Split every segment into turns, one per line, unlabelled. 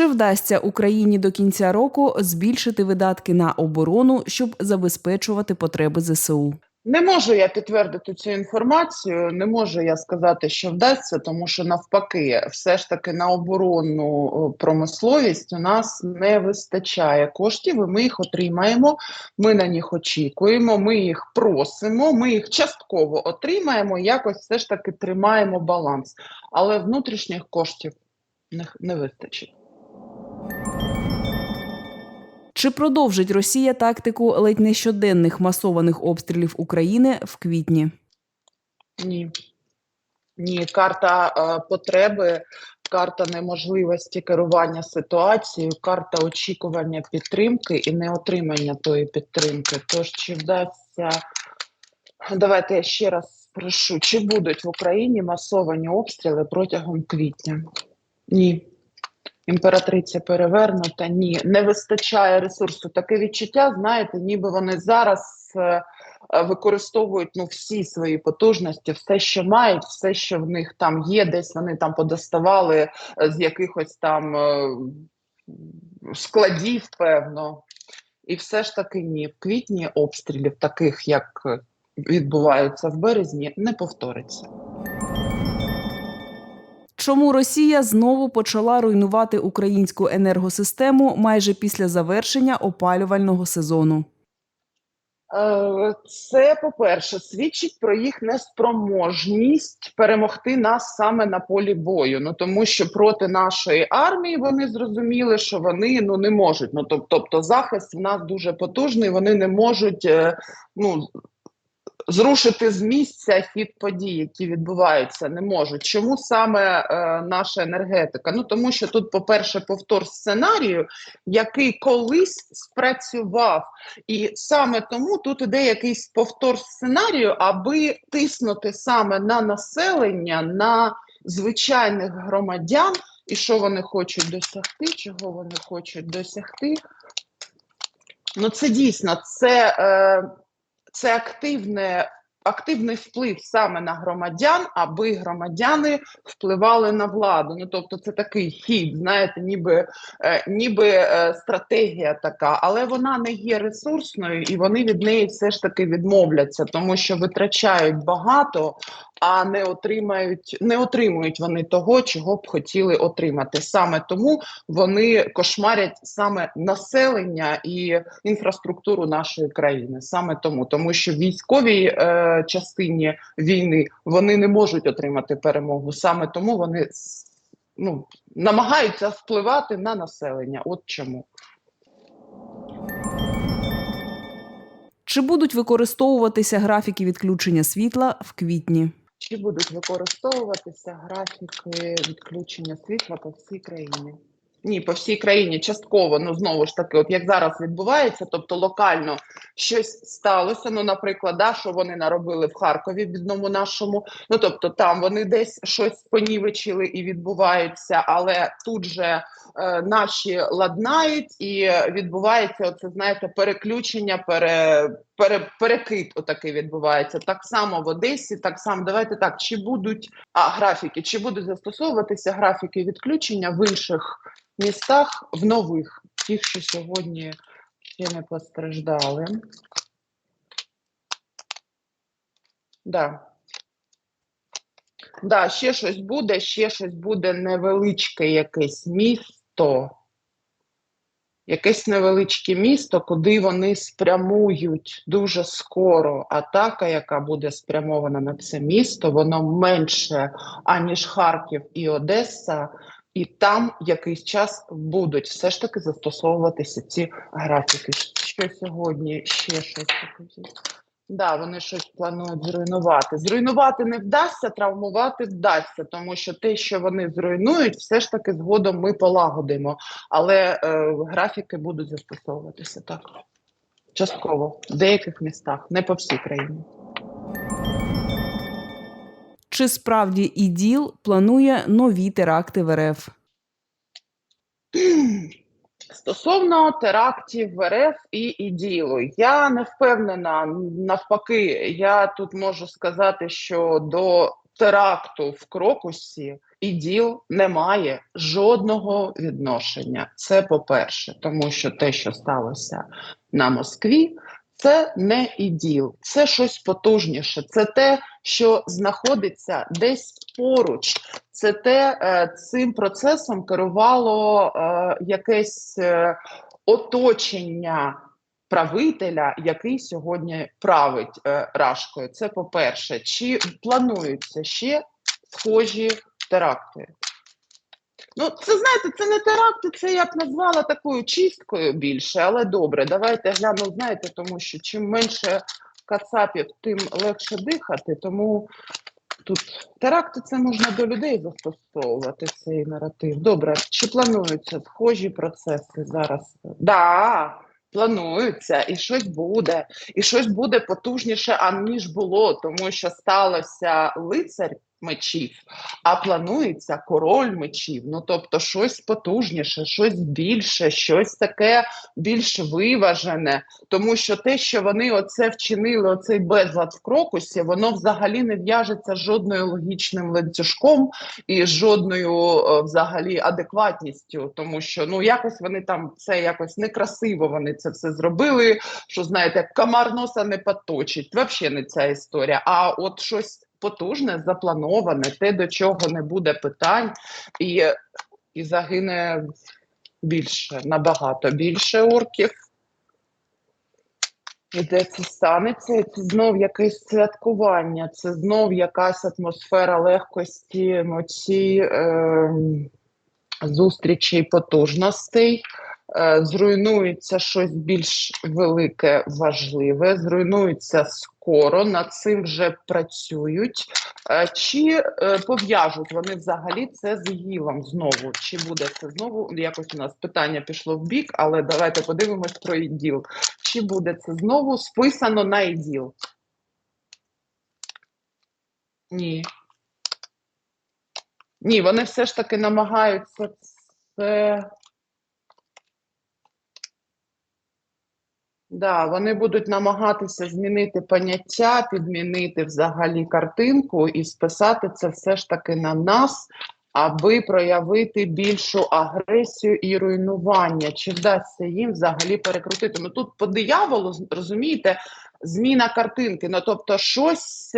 Чи вдасться Україні до кінця року збільшити видатки на оборону, щоб забезпечувати потреби ЗСУ?
Не можу я підтвердити цю інформацію. Не можу я сказати, що вдасться, тому що навпаки, все ж таки на оборонну е, промисловість у нас не вистачає коштів. і Ми їх отримаємо. Ми на них очікуємо. Ми їх просимо. Ми їх частково отримаємо. Якось все ж таки тримаємо баланс, але внутрішніх коштів не, не вистачить.
Чи продовжить Росія тактику ледь не щоденних масованих обстрілів України в квітні?
Ні. Ні, карта е, потреби, карта неможливості керування ситуацією, карта очікування підтримки і неотримання тої підтримки. Тож, чи вдасться, давайте я ще раз прошу, чи будуть в Україні масовані обстріли протягом квітня? Ні. Імператриця перевернута, ні, не вистачає ресурсу. Таке відчуття, знаєте, ніби вони зараз е, е, використовують ну, всі свої потужності, все, що мають, все, що в них там є, десь вони там подоставали е, з якихось там складів, певно. І все ж таки ні. В квітні обстрілів, таких як відбуваються в березні, не повториться.
Чому Росія знову почала руйнувати українську енергосистему майже після завершення опалювального сезону?
Е, Це, по-перше, свідчить про їх неспроможність перемогти нас саме на полі бою. Ну тому що проти нашої армії вони зрозуміли, що вони ну не можуть. Ну тоб- тобто, захист в нас дуже потужний. Вони не можуть е, ну зрушити з місця хід подій, які відбуваються, не можуть. Чому саме е, наша енергетика? Ну тому що тут, по-перше, повтор сценарію, який колись спрацював, і саме тому тут іде якийсь повтор сценарію, аби тиснути саме на населення, на звичайних громадян, і що вони хочуть досягти, чого вони хочуть досягти. Ну, це дійсно це, е, це активне, активний вплив саме на громадян, аби громадяни впливали на владу. Ну тобто, це такий хід, знаєте, ніби, е, ніби е, стратегія така, але вона не є ресурсною, і вони від неї все ж таки відмовляться, тому що витрачають багато, а не отримають, не отримують вони того, чого б хотіли отримати. Саме тому вони кошмарять саме населення і інфраструктуру нашої країни. Саме тому, тому що військовій е, частині війни вони не можуть отримати перемогу. Саме тому вони ну, намагаються впливати на населення. От чому.
Чи будуть використовуватися графіки відключення світла в квітні?
Чи будуть використовуватися графіки відключення світла по всій країні? Ні, по всій країні частково, ну знову ж таки, от як зараз відбувається, тобто локально щось сталося. Ну, наприклад, да, що вони наробили в Харкові в одному нашому. Ну тобто, там вони десь щось понівечили і відбуваються, але тут же е, наші ладнають і відбувається оце, знаєте, переключення, пере, пере, перекид отакий відбувається. Так само в Одесі, так само давайте так. Чи будуть а графіки, чи будуть застосовуватися графіки відключення в інших містах, в нових, тих, що сьогодні ще не постраждали? Да. Да, ще щось буде, ще щось буде невеличке якесь місто. Якесь невеличке місто, куди вони спрямують дуже скоро атака, яка буде спрямована на це місто, воно менше, аніж Харків і Одеса, і там якийсь час будуть все ж таки застосовуватися ці графіки. Що сьогодні ще щось покажіть. Да, вони щось планують зруйнувати. Зруйнувати не вдасться, травмувати вдасться, тому що те, що вони зруйнують, все ж таки згодом ми полагодимо. Але е, графіки будуть застосовуватися так. Частково в деяких містах, не по всій країні.
Чи справді ІДІЛ планує нові теракти в РФ?
Стосовно терактів в РФ і іділу, я не впевнена. Навпаки, я тут можу сказати, що до теракту в Крокусі іділ не має жодного відношення. Це по-перше, тому що те, що сталося на Москві, це не іділ, це щось потужніше, це те, що знаходиться десь поруч. Це те, е, цим процесом керувало е, якесь е, оточення правителя, який сьогодні править Рашкою. Це по-перше. Чи плануються ще схожі теракти? Ну, це знаєте, це не теракти, це я б назвала такою чисткою більше, але добре, давайте гляну, знаєте, тому що чим менше кацапів, тим легше дихати. Тому тут теракти це можна до людей застосовувати цей наратив. Добре, чи плануються схожі процеси зараз? Да, плануються, і щось буде, і щось буде потужніше, аніж було, тому що сталося лицар мечів, а планується король мечів. Ну тобто, щось потужніше, щось більше, щось таке більш виважене. Тому що те, що вони оце вчинили, оцей безлад в крокусі, воно взагалі не в'яжеться жодною логічним ланцюжком і жодною е, взагалі адекватністю, тому що ну якось вони там це якось некрасиво. Вони це все зробили. Що знаєте, комар носа не поточить. Взагалі не ця історія. А от щось потужне, заплановане, те, до чого не буде питань, і, і загине більше, набагато більше орків. І де це станеться, і це знов якесь святкування, це знов якась атмосфера легкості, емоцій, е, зустрічей, потужностей. Е, зруйнується щось більш велике, важливе, зруйнується скоро, над цим вже працюють. Е, Чи е, пов'яжуть вони взагалі це з ІГІЛом знову? Чи буде це знову? Якось у нас питання пішло в бік, але давайте подивимось про ІДІЛ. Чи буде це знову списано на ІДІЛ? Ні. Ні, вони все ж таки намагаються це. Да, вони будуть намагатися змінити поняття, підмінити взагалі картинку і списати це все ж таки на нас, аби проявити більшу агресію і руйнування. Чи вдасться їм взагалі перекрутити? Ну тут по дияволу, розумієте, зміна картинки. Ну тобто, щось.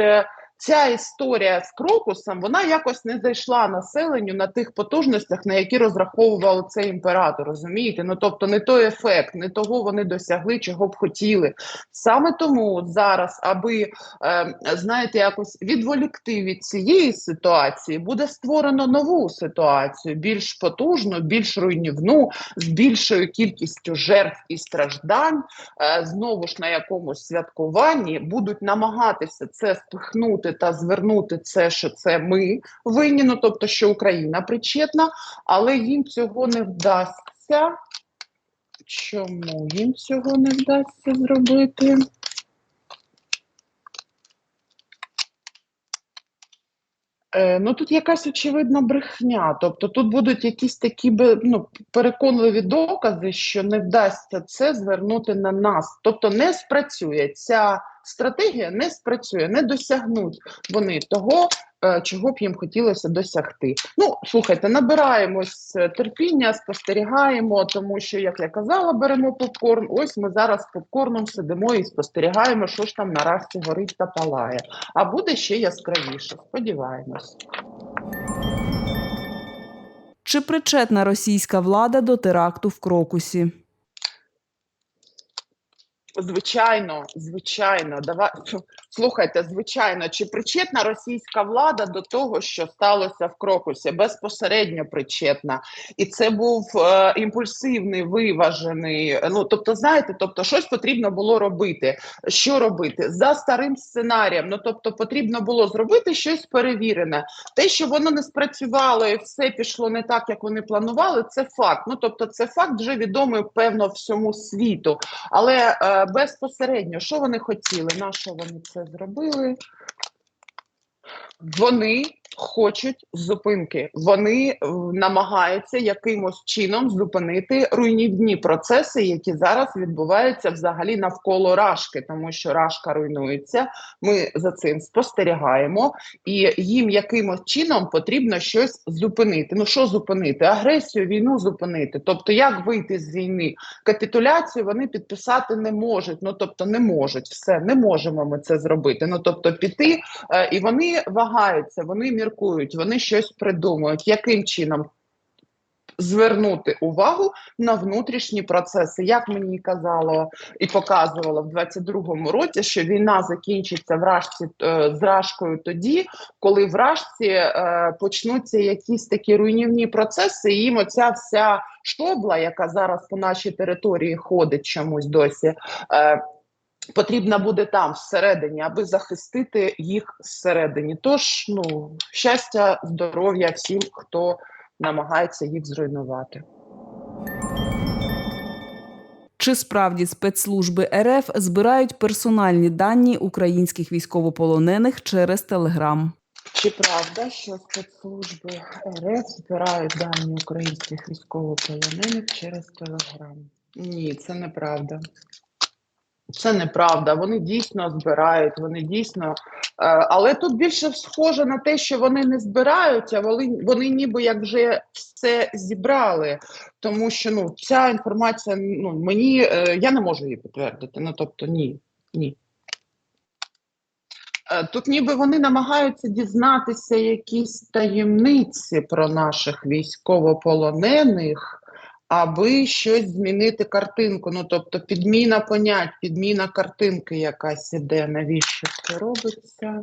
Ця історія з крокусом вона якось не зайшла населенню на тих потужностях, на які розраховував цей імператор. Розумієте? Ну тобто не той ефект, не того вони досягли, чого б хотіли. Саме тому зараз, аби е, знаєте, якось відволікти від цієї ситуації, буде створено нову ситуацію, більш потужну, більш руйнівну, з більшою кількістю жертв і страждань. Е, знову ж на якомусь святкуванні будуть намагатися це спихнути та звернути це, що це ми винні, ну тобто, що Україна причетна, але їм цього не вдасться. Чому їм цього не вдасться зробити? Е, ну тут якась очевидна брехня. Тобто тут будуть якісь такі ну, переконливі докази, що не вдасться це звернути на нас. Тобто не спрацює ця стратегія, не спрацює, не досягнуть вони того, е, чого б їм хотілося досягти. Ну, слухайте, набираємось е, терпіння, спостерігаємо, тому що, як я казала, беремо попкорн. Ось ми зараз попкорном сидимо і спостерігаємо, що ж там наразі горить та палає. А буде ще яскравіше. Сподіваємось.
Чи причетна російська влада до теракту в Крокусі?
Звичайно, звичайно, давай слухайте, звичайно, чи причетна російська влада до того, що сталося в Крокусі? Безпосередньо причетна, і це був е, імпульсивний, виважений. Ну тобто, знаєте, тобто, щось потрібно було робити. Що робити за старим сценарієм? Ну тобто, потрібно було зробити щось перевірене. Те, що воно не спрацювало і все пішло не так, як вони планували, це факт. Ну тобто, це факт вже відомий певно всьому світу. Але е, безпосередньо, що вони хотіли, на що вони це зробили? Вони хочуть зупинки. Вони е, намагаються якимось чином зупинити руйнівні процеси, які зараз відбуваються взагалі навколо Рашки, тому що Рашка руйнується. Ми за цим спостерігаємо, і їм якимось чином потрібно щось зупинити. Ну що зупинити? Агресію, війну зупинити. Тобто, як вийти з війни? Капітуляцію вони підписати не можуть. Ну тобто, не можуть все, не можемо ми це зробити. Ну тобто, піти Е, і вони вагаються, вони міркують, вони щось придумують, яким чином звернути увагу на внутрішні процеси. Як мені казало і показувало в 22-му році, що війна закінчиться в Рашці е, з Рашкою тоді, коли в Рашці е, почнуться якісь такі руйнівні процеси, і їм оця вся шобла, яка зараз по нашій території ходить чомусь досі. Е, Потрібна буде там всередині, аби захистити їх зсередині. Тож, ну щастя, здоров'я всім, хто намагається їх зруйнувати.
Чи справді спецслужби РФ збирають персональні дані українських військовополонених через Телеграм?
Чи правда, що спецслужби РФ збирають дані українських військовополонених через Телеграм? Ні, це неправда. Це неправда. Вони дійсно збирають, вони дійсно. Е, але тут більше схоже на те, що вони не збирають, а вони, вони ніби як вже все зібрали. Тому що ну, ця інформація ну, мені е, я не можу її підтвердити. Ну тобто, ні, ні. Е, Тут ніби вони намагаються дізнатися якісь таємниці про наших військовополонених, аби щось змінити картинку. Ну, тобто підміна понять, підміна картинки якась іде. Навіщо це робиться?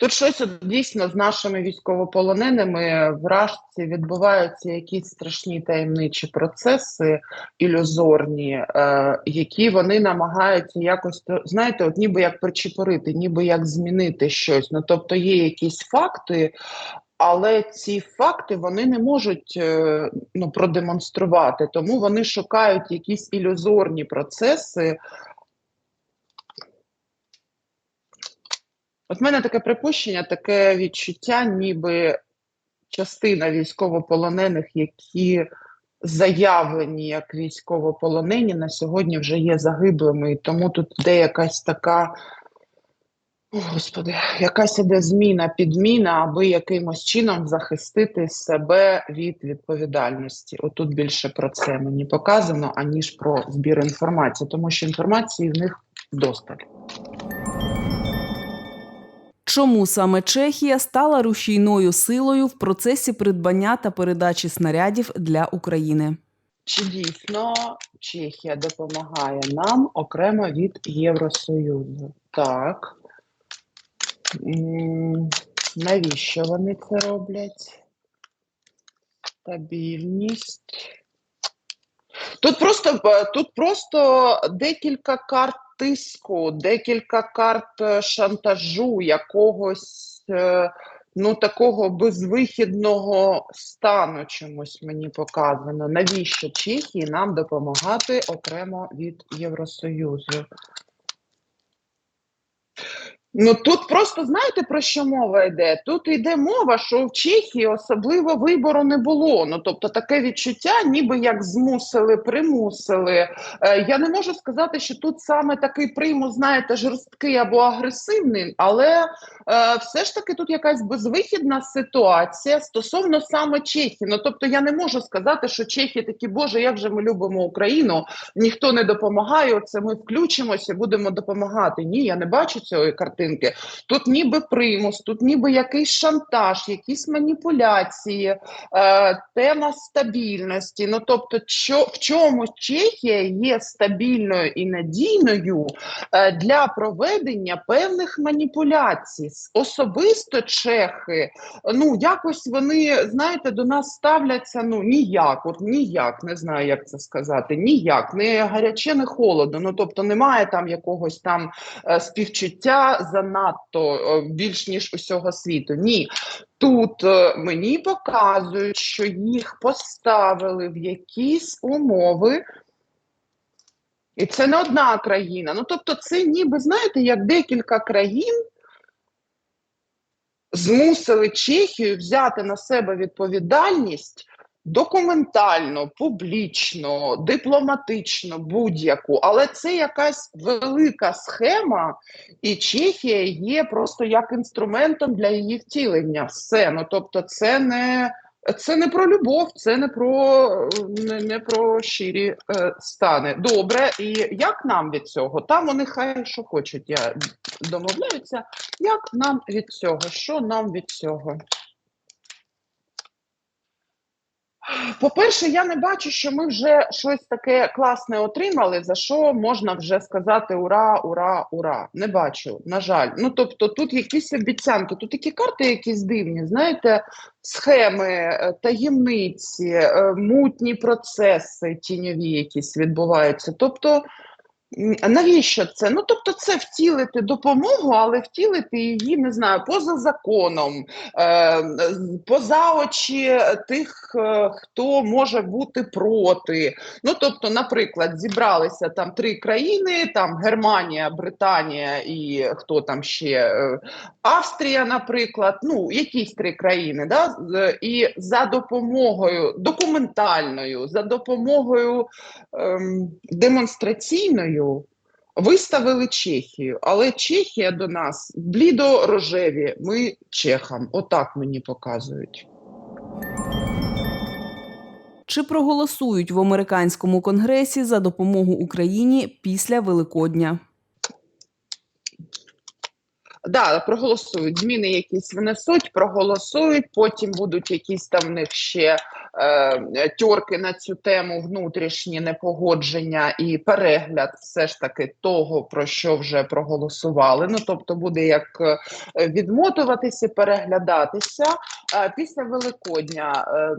Тут щось дійсно з нашими військовополоненими в Рашці відбуваються якісь страшні таємничі процеси ілюзорні, е, які вони намагаються якось, знаєте, от ніби як причепорити, ніби як змінити щось. Ну, тобто є якісь факти, але ці факти вони не можуть е, ну, продемонструвати, тому вони шукають якісь ілюзорні процеси. От в мене таке припущення, таке відчуття, ніби частина військовополонених, які заявлені як військовополонені, на сьогодні вже є загиблими, тому тут йде якась така. О, Господи, якась іде зміна, підміна, аби якимось чином захистити себе від відповідальності. Отут більше про це мені показано, аніж про збір інформації, тому що інформації в них вдосталь.
Чому саме Чехія стала рушійною силою в процесі придбання та передачі снарядів для України?
Чи дійсно Чехія допомагає нам окремо від Євросоюзу? Так. Навіщо вони це роблять? Стабільність. Тут просто, е, тут просто декілька карт тиску, декілька карт е, шантажу, якогось е, ну, такого безвихідного стану чомусь мені показано. Навіщо Чехії нам допомагати окремо від Євросоюзу? Ну тут просто знаєте про що мова йде? Тут йде мова, що в Чехії особливо вибору не було. Ну тобто таке відчуття, ніби як змусили, примусили. Е, я не можу сказати, що тут саме такий примус, знаєте, жорсткий або агресивний, але е, все ж таки тут якась безвихідна ситуація стосовно саме Чехії. Ну тобто я не можу сказати, що Чехи такі, Боже, як же ми любимо Україну, ніхто не допомагає. Оце ми включимося, будемо допомагати. Ні, я не бачу цієї картинки. Тут ніби примус, тут ніби якийсь шантаж, якісь маніпуляції, е, тема стабільності. Ну тобто, що в чому Чехія є стабільною і надійною е, для проведення певних маніпуляцій. Особисто чехи, ну якось вони знаєте, до нас ставляться ну ніяк, от ніяк, не знаю, як це сказати. Ніяк, не гаряче, не холодно. Ну тобто немає там якогось там е, співчуття занадто е, більш ніж усього світу. Ні. Тут е, мені показують, що їх поставили в якісь умови. І це не одна країна. Ну, тобто, це ніби, знаєте, як декілька країн змусили Чехію взяти на себе відповідальність документально, публічно, дипломатично, будь-яку, але це якась велика схема, і Чехія є просто як інструментом для її втілення. Все. Ну тобто, це не. Це не про любов, це не про не, не про щирі е, стани. Добре, і як нам від цього? Там вони хай що хочуть, я домовляються. Як нам від цього? Що нам від цього? По-перше, я не бачу, що ми вже щось таке класне отримали, за що можна вже сказати ура, ура, ура. Не бачу, на жаль. Ну тобто, тут якісь обіцянки, тут такі карти якісь дивні, знаєте, схеми, е, таємниці, е, мутні процеси, тіньові якісь відбуваються. Тобто, навіщо це? Ну тобто, це втілити допомогу, але втілити її не знаю поза законом, е, поза очі тих, е, хто може бути проти. Ну тобто, наприклад, зібралися там три країни: там Германія, Британія і хто там ще е, Австрія, наприклад, ну якісь три країни, да? і за допомогою документальною, за допомогою ем, демонстраційною. Виставили Чехію, але Чехія до нас блідо-рожеві. Ми чехам. Отак мені показують.
Чи проголосують в американському конгресі за допомогу Україні після Великодня?
Да, проголосують. Зміни якісь внесуть, проголосують. Потім будуть якісь там в них ще е, тьорки на цю тему, внутрішні непогодження і перегляд все ж таки того, про що вже проголосували. Ну тобто буде як е, відмотуватися, переглядатися. Е, після Великодня е,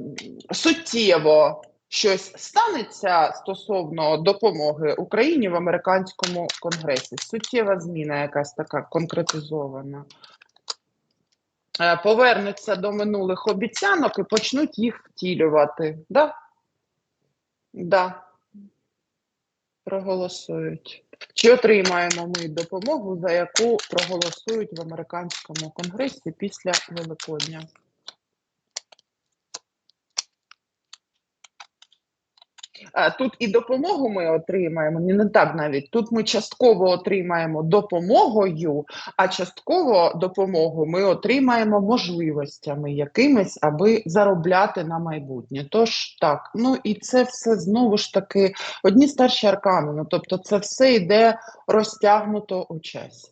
суттєво щось станеться стосовно допомоги Україні в американському конгресі. Суттєва зміна, якась така конкретизована. Е, Повернуться до минулих обіцянок і почнуть їх втілювати. Да? Да. Проголосують. Чи отримаємо ми допомогу, за яку проголосують в американському конгресі після Великодня? Тут і допомогу ми отримаємо, не так навіть. Тут ми частково отримаємо допомогою, а частково допомогу ми отримаємо можливостями якимись, аби заробляти на майбутнє. Тож так, ну і це все знову ж таки одні старші аркани. Ну тобто, це все йде розтягнуто у часі.